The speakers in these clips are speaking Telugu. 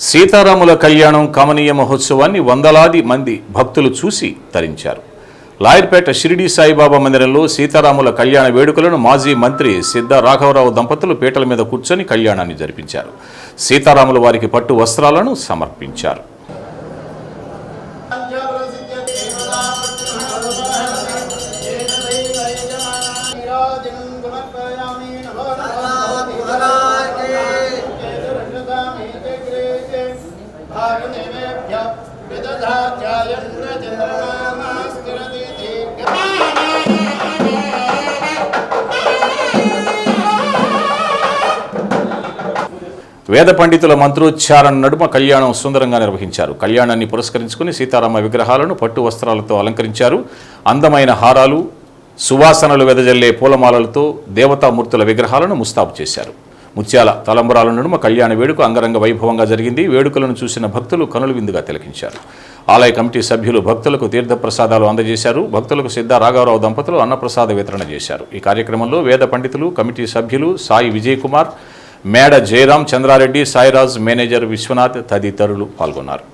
సీతారాముల కళ్యాణం కమనీయ మహోత్సవాన్ని వందలాది మంది భక్తులు చూసి తరించారు. లాయర్పేట షిరిడి సాయిబాబా మందిరంలో సీతారాముల కళ్యాణ వేడుకలను మాజీ మంత్రి సిద్ధ రాఘవరావు దంపతులు పీటల మీద కూర్చొని కళ్యాణాన్ని జరిపించారు. సీతారాముల వారికి పట్టు వస్త్రాలను సమర్పించారు. వేద పండితుల మంత్రోచ్చారణ నడుమ కళ్యాణం సుందరంగా నిర్వహించారు. కళ్యాణాన్ని పురస్కరించుకుని సీతారామ విగ్రహాలను పట్టు వస్త్రాలతో అలంకరించారు. అందమైన హారాలు సువాసనలు వెదజల్లే పూలమాలలతో దేవతామూర్తుల విగ్రహాలను ముస్తాబు చేశారు. ముత్యాల తలంబరాల నడుమ కళ్యాణ వేడుక అంగరంగ వైభవంగా జరిగింది. వేడుకలను చూసిన భక్తులు కనుల విందుగా తిలకించారు. ఆలయ కమిటీ సభ్యులు భక్తులకు తీర్థప్రసాదాలు అందజేశారు. భక్తులకు సిద్ధ రాఘవరావు దంపతులు అన్నప్రసాద వితరణ చేశారు. ఈ కార్యక్రమంలో వేద పండితులు కమిటీ సభ్యులు సాయి విజయ్ కుమార్ మేడ జయరాం చంద్రారెడ్డి సాయిరాజ్ మేనేజర్ విశ్వనాథ్ తదితరులు పాల్గొన్నారు.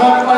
সম্ভব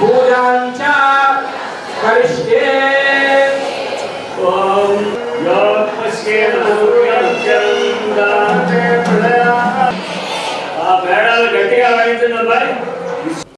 పూజాంచ కరిష్యే. ఓం యోగస్యేన సూర్యచంద్రాతే ప్రళయా ఆ మేడాలు గట్టిగా వాయించండి అబ్బాయి.